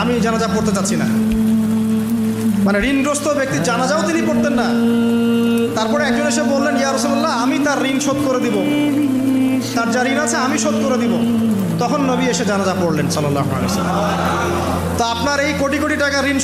আমি জানাজা পড়তে চাচ্ছি না। মানে ঋণগ্রস্ত ব্যক্তি জানাজাও তিনি পড়তেন না। তারপরে একজন এসে বললেন, ইয়া রসুল্লাহ আমি তার ঋণ শোধ করে দিব। তার যা ঋণ আছে আমি শোধ করে দিব। তখন নবী এসে জানাজা পড়লেন সাল্লাহ তো আপনার এই কোটি কোটি টাকা ঋণ